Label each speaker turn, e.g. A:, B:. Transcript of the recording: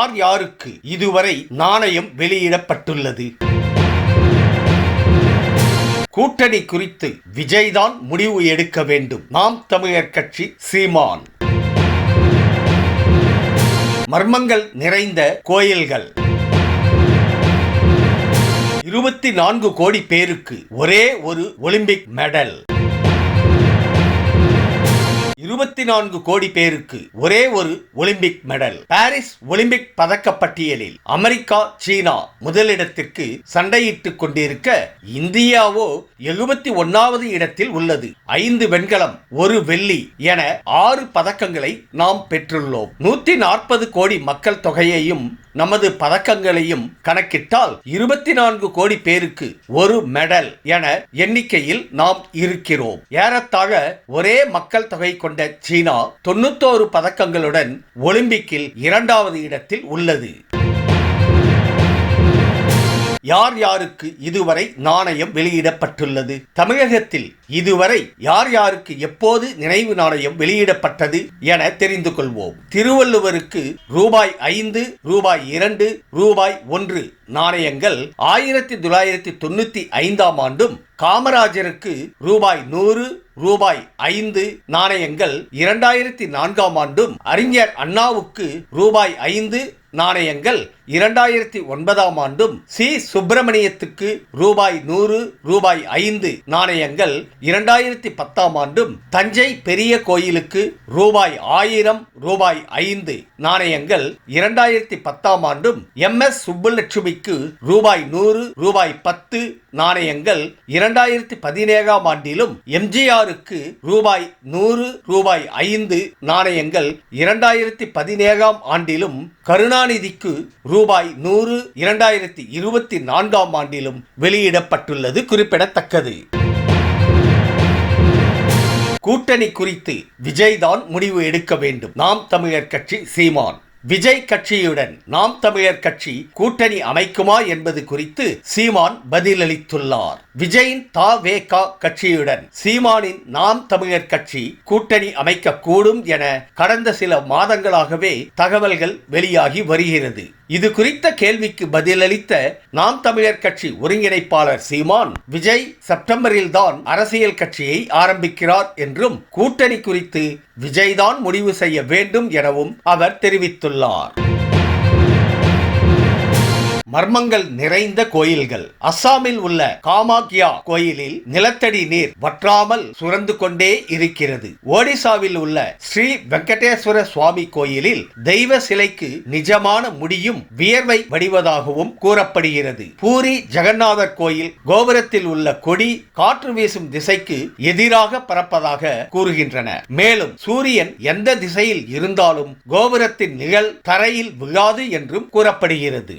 A: யார் யாருக்கு இதுவரை நாணயம் வெளியிடப்பட்டுள்ளது? கூட்டணி குறித்து விஜய்தான் முடிவு எடுக்க வேண்டும். நாம் தமிழர் கட்சி சீமான். மர்மங்கள் நிறைந்த கோயில்கள். இருபத்தி நான்கு கோடி பேருக்கு ஒரே ஒரு ஒலிம்பிக் மெடல். இருபத்தி நான்கு கோடி பேருக்கு ஒரே ஒரு ஒலிம்பிக் மெடல். பாரிஸ் ஒலிம்பிக் பதக்க பட்டியலில் அமெரிக்கா சீனா முதலிடத்திற்கு சண்டையிட்டுக் கொண்டிருக்க இந்தியாவோ எழுபத்தி ஒன்னாவது இடத்தில் உள்ளது. ஐந்து வெண்கலம் ஒரு வெள்ளி என ஆறு பதக்கங்களை நாம் பெற்றுள்ளோம். நூத்தி நாற்பது கோடி மக்கள் தொகையையும் நமது பதக்கங்களையும் கணக்கிட்டால் இருபத்தி நான்கு கோடி பேருக்கு ஒரு மெடல் என எண்ணிக்கையில் நாம் இருக்கிறோம். ஏறத்தாழ ஒரே மக்கள் தொகை கொண்ட சீனா தொண்ணூத்தோரு பதக்கங்களுடன் ஒலிம்பிக்கில் இரண்டாவது இடத்தில் உள்ளது. யார் யாருக்கு இதுவரை நாணயம் வெளியிடப்பட்டுள்ளது? தமிழகத்தில் இதுவரை யார் யாருக்கு எப்போது நினைவு நாணயம் வெளியிடப்பட்டது என தெரிந்து கொள்வோம். திருவள்ளுவருக்கு ரூபாய் ஐந்து ரூபாய் இரண்டு ரூபாய் ஒன்று நாணயங்கள் ஆயிரத்தி தொள்ளாயிரத்தி தொண்ணூத்தி ஐந்தாம் ஆண்டும் காமராஜருக்கு ரூபாய் நூறு ரூபாய் ஐந்து நாணயங்கள் இரண்டாயிரத்தி நான்காம் ஆண்டும் அறிஞர் அண்ணாவுக்கு ரூபாய் ஐந்து நாணயங்கள் இரண்டாயிரத்தி ஒன்பதாம் ஆண்டும் சி. சுப்பிரமணியத்துக்கு ரூபாய் நூறு ரூபாய் ஐந்து நாணயங்கள் இரண்டாயிரத்தி பத்தாம் ஆண்டும் தஞ்சை பெரிய கோயிலுக்கு ரூபாய் ஆயிரம் ரூபாய் ஐந்து நாணயங்கள் இரண்டாயிரத்தி பத்தாம் ஆண்டும் எம். எஸ். சுப்புலட்சுமிக்கு ரூபாய் நூறு ரூபாய் பத்து நாணயங்கள் இரண்டாயிரத்தி பதினேழாம் ஆண்டிலும் எம்ஜிஆருக்கு ரூபாய் நூறு ரூபாய் ஐந்து நாணயங்கள் இரண்டாயிரத்தி பதினேழாம் ஆண்டிலும் கருணாநிதிக்கு ரூபாய் ரூபாய் நூறு இரண்டாயிரத்தி இருபத்தி நான்காம் ஆண்டிலும் வெளியிடப்பட்டுள்ளது குறிப்பிடத்தக்கது. கூட்டணி குறித்து விஜய்தான் முடிவு எடுக்க வேண்டும். நாம் தமிழர் கட்சி சீமான். விஜய் கட்சியுடன் நாம் தமிழர் கட்சி கூட்டணி அமைக்குமா என்பது குறித்து சீமான் பதிலளித்துள்ளார். விஜயின் தா வேகா கட்சியுடன் சீமானின் நாம் தமிழர் கட்சி கூட்டணி அமைக்க கூடும் என கடந்த சில மாதங்களாகவே தகவல்கள் வெளியாகி வருகிறது. இது குறித்த கேள்விக்கு பதிலளித்த நாம் தமிழர் கட்சி ஒருங்கிணைப்பாளர் சீமான் விஜய் செப்டம்பரில் தான் அரசியல் கட்சியை ஆரம்பிக்கிறார் என்றும் கூட்டணி குறித்து விஜய்தான் முடிவு செய்ய வேண்டும் எனவும் அவர் தெரிவித்துள்ளார். மர்மங்கள் நிறைந்த கோயில்கள். அஸ்ஸாமில் உள்ள காமாக்யா கோயிலில் நிலத்தடி நீர் வற்றாமல் சுரந்து கொண்டே இருக்கிறது. ஒடிசாவில் உள்ள ஸ்ரீ வெங்கடேஸ்வர சுவாமி கோயிலில் தெய்வ சிலைக்கு நிஜமான முடியும் வியர்வை வடிவதாகவும் கூறப்படுகிறது. பூரி ஜெகநாதர் கோயில் கோபுரத்தில் உள்ள கொடி காற்று வீசும் திசைக்கு எதிராக பறப்பதாக கூறுகின்றன. மேலும் சூரியன் எந்த திசையில் இருந்தாலும் கோபுரத்தின் நிழல் தரையில் விழாது என்றும் கூறப்படுகிறது.